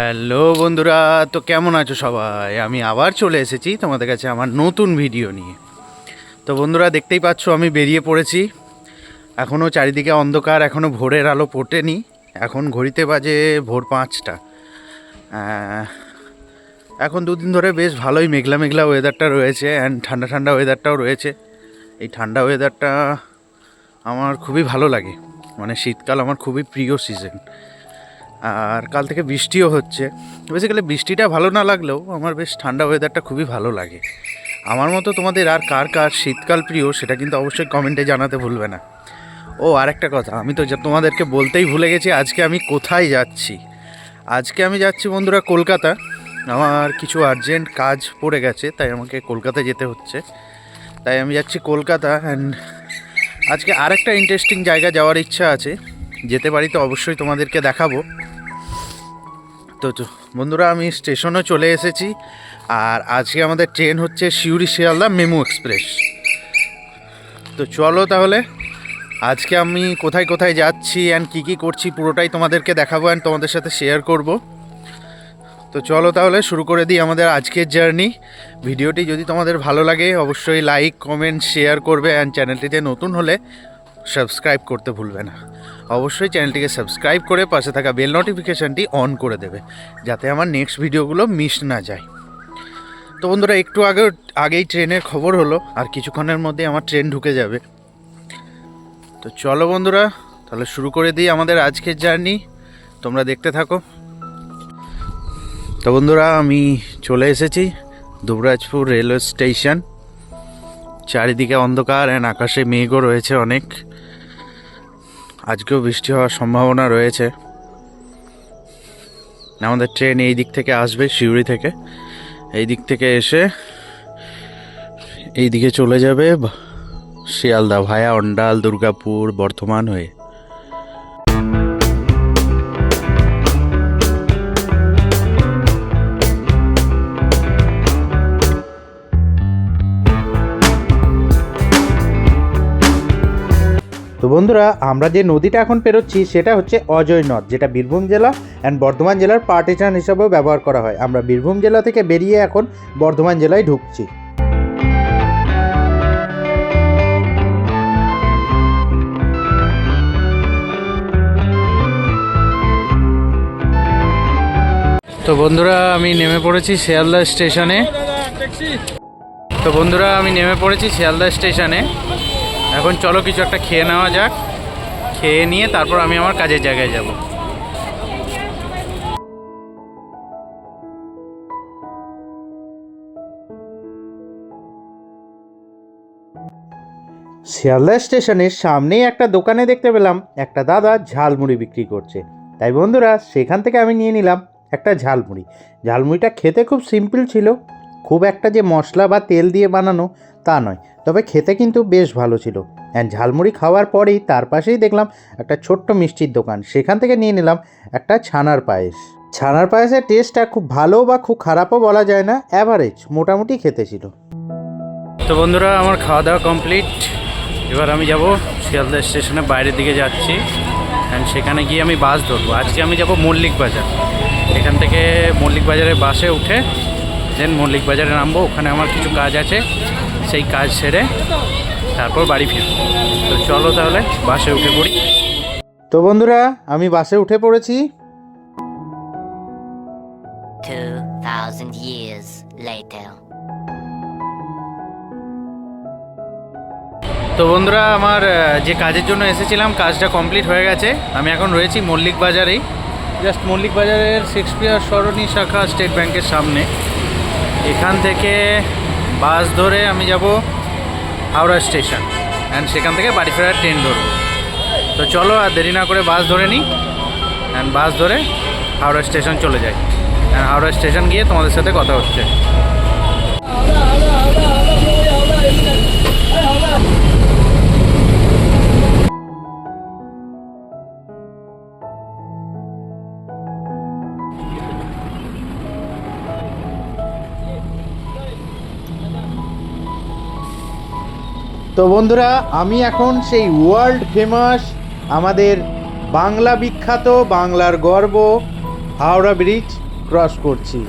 Hello বন্ধুরা, তো কেমন আছো সবাই? আমি আবার চলে এসেছি তোমাদের কাছে আমার নতুন ভিডিও নিয়ে। তো বন্ধুরা, দেখতেই পাচ্ছ আমি বেরিয়ে পড়েছি। এখনও চারিদিকে অন্ধকার এখনও ভোরের আলো ফোটেনি। এখন ঘড়িতে বাজে ভোর পাঁচটা। এখন দুদিন ধরে বেশ ভালোই মেঘলা মেঘলা ওয়েদারটা রয়েছে অ্যান্ড ঠান্ডা ঠান্ডা ওয়েদারটাও রয়েছে। এই ঠান্ডা ওয়েদারটা আমার খুবই ভালো লাগে। মানে শীতকাল আমার খুবই প্রিয় সিজন আর কাল থেকে বৃষ্টিও হচ্ছে। বেসিক্যালি বৃষ্টিটা ভালো না লাগলেও আমার বেশ ঠান্ডা ওয়েদারটা খুবই ভালো লাগে। আমার মতো তোমাদের আর কার কার শীতকাল প্রিয় সেটা কিন্তু অবশ্যই কমেন্টে জানাতে ভুলবে না। ও, আরেকটা কথা, আমি তো তোমাদেরকে বলতেই ভুলে গেছি, আজকে আমি কোথায় যাচ্ছি? আজকে আমি যাচ্ছি বন্ধুরা কলকাতা। আমার কিছু আর্জেন্ট কাজ পড়ে গেছে, তাই আমাকে কলকাতা যেতে হচ্ছে। তাই আমি যাচ্ছি কলকাতা অ্যান্ড আজকে আরেকটা ইন্টারেস্টিং জায়গা যাওয়ার ইচ্ছা আছে। যেতে পারি তো অবশ্যই তোমাদেরকে দেখাবো। তো বন্ধুরা, আমি স্টেশনে চলে এসেছি। আর আজকে আমাদের ট্রেন হচ্ছে শিউরি শিয়ালদা মেমু এক্সপ্রেস। তো চলো তাহলে, আজকে আমি কোথায় কোথায় যাচ্ছি অ্যান্ড কী কী করছি পুরোটাই তোমাদেরকে দেখাবো অ্যান্ড তোমাদের সাথে শেয়ার করব। তো চলো তাহলে, শুরু করে দিই আমাদের আজকের জার্নি ভিডিওটি যদি তোমাদের ভালো লাগে, অবশ্যই লাইক কমেন্ট শেয়ার করবে অ্যান্ড চ্যানেলটিতে নতুন হলে সাবস্ক্রাইব করতে ভুলবে না। অবশ্যই চ্যানেলটিকে সাবস্ক্রাইব করে পাশে থাকা বেল নোটিফিকেশানটি অন করে দেবে, যাতে আমার নেক্সট ভিডিওগুলো মিস না যায়। তো বন্ধুরা, একটু আগে আগেই ট্রেনের খবর হলো, আর কিছুক্ষণের মধ্যে আমার ট্রেন ঢুকে যাবে। তো চলো বন্ধুরা, তাহলে শুরু করে দিই আমাদের আজকের জার্নি। তোমরা দেখতে থাকো। তো বন্ধুরা, আমি চলে এসেছি দুবরাজপুর রেলওয়ে স্টেশন। চারিদিকে অন্ধকার অ্যান্ড আকাশে মেঘও রয়েছে অনেক। আজকেও বৃষ্টি হওয়ার সম্ভাবনা রয়েছে। আমাদের ট্রেন এই দিক থেকে আসবে শিউড়ি থেকে। এই দিক থেকে এসে এই দিকে চলে যাবে শিয়ালদা ভায়া, অন্ডাল, দুর্গাপুর, বর্ধমান হয়ে। বন্ধুরা, আমরা যে নদীটা এখন পেরোচ্ছি সেটা হচ্ছে অজয় নদ, যেটা বীরভূম জেলা অ্যান্ড বর্ধমান জেলার পার্টিশন হিসাবেও ব্যবহার করা হয়। আমরা বীরভূম জেলা থেকে বেরিয়ে এখন বর্ধমান জেলায় ঢুকছি। তো বন্ধুরা, আমি নেমে পড়েছি শিয়ালদা স্টেশনে। তো বন্ধুরা, আমি নেমে পড়েছি শিয়ালদা স্টেশনে। এখন চলো কিছু একটা খেয়ে নেওয়া যাক। খেয়ে নিয়ে তারপর আমি আমার কাজের জায়গায় যাব। শিয়ালদা স্টেশনের সামনেই একটা দোকানে দেখতে পেলাম, একটা দাদা ঝালমুড়ি বিক্রি করছে। তাই বন্ধুরা, সেখান থেকে আমি নিয়ে নিলাম একটা ঝালমুড়ি। ঝালমুড়িটা খেতে খুব সিম্পল ছিল, খুব একটা যে মশলা বা তেল দিয়ে বানানো তা নয়। তবে খেতে কিন্তু বেশ ভালো ছিল। অ্যান্ড ঝালমুড়ি খাওয়ার পরেই তার পাশেই দেখলাম একটা ছোট্ট মিষ্টির দোকান। সেখান থেকে নিয়ে নিলাম একটা ছানার পায়েস। ছানার পায়েসের টেস্টটা খুব ভালো বা খুব খারাপও বলা যায় না অ্যাভারেজ মোটামুটি খেতে ছিল। তো বন্ধুরা, আমার খাওয়া দাওয়া কমপ্লিট এবার আমি যাব শিয়ালদা স্টেশনের বাইরের দিকে যাচ্ছি। অ্যান্ড সেখানে গিয়ে আমি বাস ধরবো। আজকে আমি যাব মল্লিক বাজার। এখান থেকে মল্লিক বাজারের বাসে উঠে দেন মল্লিক বাজারে নামবো। ওখানে আমার কিছু কাজ আছে। সেই কাজ সেরে তারপর বাড়ি ফিরবো। তো চলো তাহলে বাসে উঠে পড়ি। তো বন্ধুরা আমি বাসে উঠে পড়েছি। 2,000 years later. তো বন্ধুরা আমার যে কাজের জন্য এসেছিলাম কাজটা কমপ্লিট হয়ে গেছে। আমি এখন রয়েছি মল্লিক বাজারেই। জাস্ট মল্লিক বাজারের শেক্সপিয়ার সরণি শাখা স্টেট ব্যাংকের সামনে। এখান থেকে বাস ধরে আমি যাব হাওড়া স্টেশন। অ্যান্ড সেখান থেকে বাড়ি ফেরার ট্রেন ধরবো। তো চলো আর দেরি না করে বাস ধরে নিই। অ্যান্ড বাস ধরে হাওড়া স্টেশন চলে যাই। অ্যান্ড হাওড়া স্টেশন গিয়ে তোমাদের সাথে কথা হচ্ছে। তো বন্ধুরা, আমি এখন সেই ওয়ার্ল্ড ফেমাস আমাদের বাংলা বিখ্যাত, বাংলার গর্ব, হাওড়া ব্রিজ ক্রস করছি।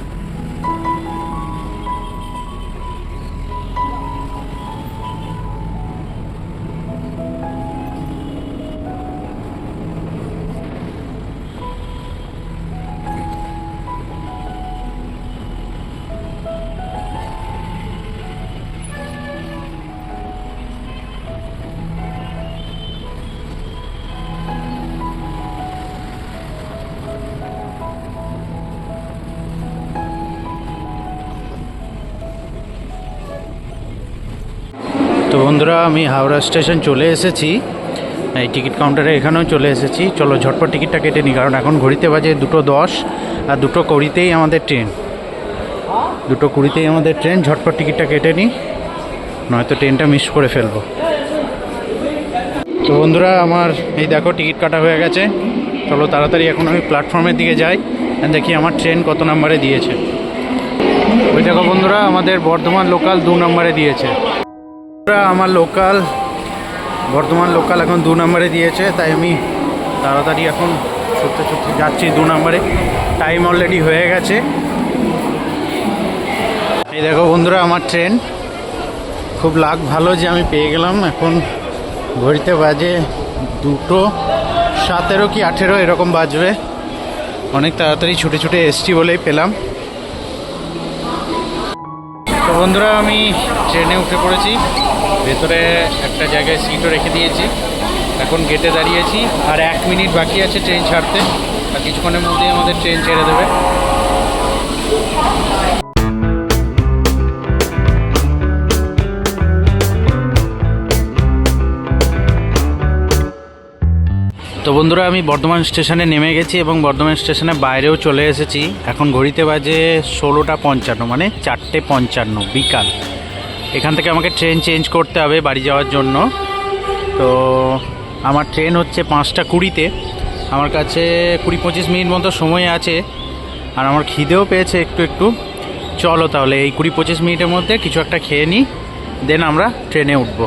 বন্ধুরা, আমি হাওড়া স্টেশন চলে এসেছি। এই টিকিট কাউন্টারে এখানেও চলে এসেছি। চলো ঝটপট টিকিটটা কেটে নিই, কারণ এখন ঘড়িতে বাজে দুটো দশ আর দুটো কুড়িতেই আমাদের ট্রেন। দুটো কুড়িতেই আমাদের ট্রেন, ঝটপট টিকিটটা কেটে নিই, নয়তো ট্রেনটা মিস করে ফেলব। তো বন্ধুরা, আমার এই দেখো টিকিট কাটা হয়ে গেছে। চলো তাড়াতাড়ি এখন আমি প্ল্যাটফর্মের দিকে যাই দেখি আমার ট্রেন কত নম্বরে দিয়েছে। ওই দেখো বন্ধুরা, আমাদের বর্ধমান লোকাল দু নম্বরে দিয়েছে। আমার লোকাল বর্ধমান লোকাল এখন দু নম্বরে দিয়েছে, তাই আমি তাড়াতাড়ি এখন ছুটতে ছুটতে যাচ্ছি দু নম্বরে। টাইম অলরেডি হয়ে গেছে। এই দেখো বন্ধুরা, আমার ট্রেন খুব লাগ ভালো যে আমি পেয়ে গেলাম। এখন ঘড়িতে বাজে দুটো, সতেরো কি আঠেরো, এরকম বাজবে। অনেক তাড়াতাড়ি ছুটে ছুটে এসছি বলেই পেলাম। বন্ধুরা, আমি ট্রেনে উঠে পড়েছি। ভেতরে একটা জায়গায় সিটও রেখে দিয়েছি। এখন গেটে দাঁড়িয়েছি, আর এক মিনিট বাকি আছে ট্রেন ছাড়তে। আর কিছুক্ষণের মধ্যেই আমাদের ট্রেন ছেড়ে দেবে। তো বন্ধুরা, আমি বর্ধমান স্টেশনে নেমে গেছি এবং বর্ধমান স্টেশনের বাইরেও চলে এসেছি। এখন ঘড়িতে বাজে ষোলোটা পঞ্চান্ন মানে চারটে পঞ্চান্ন বিকাল। এখান থেকে আমাকে ট্রেন চেঞ্জ করতে হবে বাড়ি যাওয়ার জন্য। তো আমার ট্রেন হচ্ছে পাঁচটা কুড়িতে। আমার কাছে কুড়ি পঁচিশ মিনিট মতো সময় আছে। আর আমার খিদেও পেয়েছে একটু একটু। চলো তাহলে এই কুড়ি পঁচিশ মিনিটের মধ্যে কিছু একটা খেয়ে নিই, দেন আমরা ট্রেনে উঠবো।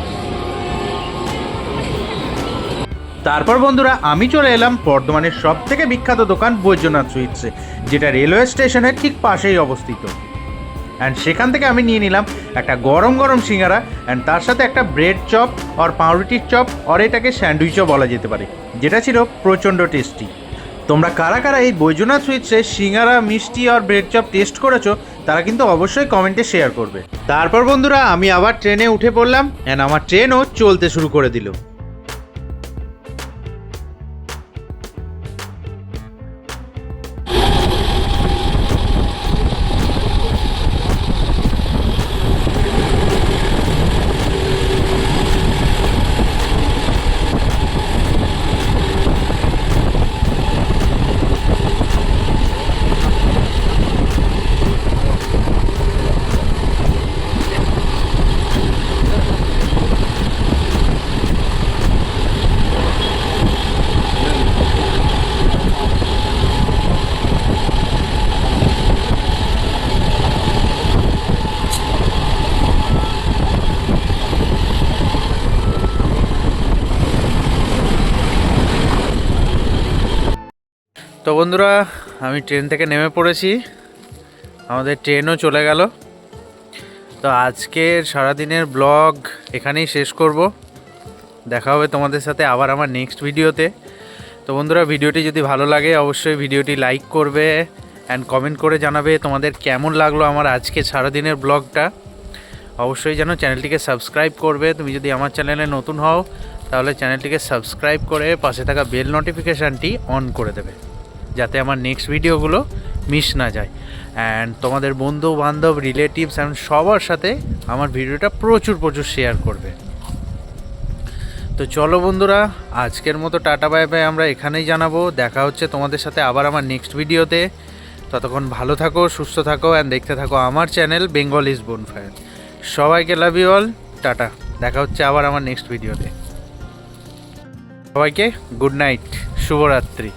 তারপর বন্ধুরা, আমি চলে এলাম বর্ধমানের সব থেকে বিখ্যাত দোকান বৈদ্যনাথ সুইটসে যেটা রেলওয়ে স্টেশনের ঠিক পাশেই অবস্থিত। অ্যান্ড সেখান থেকে আমি নিয়ে নিলাম একটা গরম গরম সিঙ্গারা অ্যান্ড তার সাথে একটা ব্রেড চপ আর পাউরুটির চপ আর এটাকে স্যান্ডউইচও বলা যেতে পারে, যেটা ছিল প্রচণ্ড টেস্টি। তোমরা কারা কারা এই বৈদ্যনাথ সুইটসে সিঙ্গারা, মিষ্টি আর ব্রেড চপ টেস্ট করেছ, তারা কিন্তু অবশ্যই কমেন্টে শেয়ার করবে। তারপর বন্ধুরা, আমি আবার ট্রেনে উঠে পড়লাম অ্যান্ড আমার ট্রেনও চলতে শুরু করে দিল। তো বন্ধুরা, আমি ট্রেন থেকে নেমে পড়েছি। আমাদের ট্রেনও চলে গেল। তো আজকের সারাদিনের ব্লগ এখানেই শেষ করব। দেখা হবে তোমাদের সাথে আবার আমার নেক্সট ভিডিওতে। তো বন্ধুরা, ভিডিওটি যদি ভালো লাগে, অবশ্যই ভিডিওটি লাইক করবে অ্যান্ড কমেন্ট করে জানাবে তোমাদের কেমন লাগল আমার আজকে সারাদিনের ব্লগটা। অবশ্যই যেন চ্যানেলটিকে সাবস্ক্রাইব করবে। তুমি যদি আমার চ্যানেলে নতুন হও, তাহলে চ্যানেলটিকে সাবস্ক্রাইব করে পাশে থাকা বেল নোটিফিকেশানটি অন করে দেবে। যাতে আমার নেক্সট ভিডিওগুলো মিস না যায়। অ্যান্ড তোমাদের বন্ধু বান্ধব রিলেটিভস অ্যান্ড সবার সাথে আমার ভিডিওটা প্রচুর প্রচুর শেয়ার করবে। তো চলো বন্ধুরা, আজকের মতো টাটা বাই বাই আমরা এখানেই জানাব। দেখা হচ্ছে তোমাদের সাথে আবার আমার নেক্সট ভিডিওতে ততক্ষণ ভালো থাকো, সুস্থ থাকো অ্যান্ড দেখতে থাকো আমার চ্যানেল বেঙ্গল ইজ বোনফায়ার সবাইকে লাভ ইউ অল টাটা। দেখা হচ্ছে আবার আমার নেক্সট ভিডিওতে সবাইকে গুড নাইট শুভরাত্রি।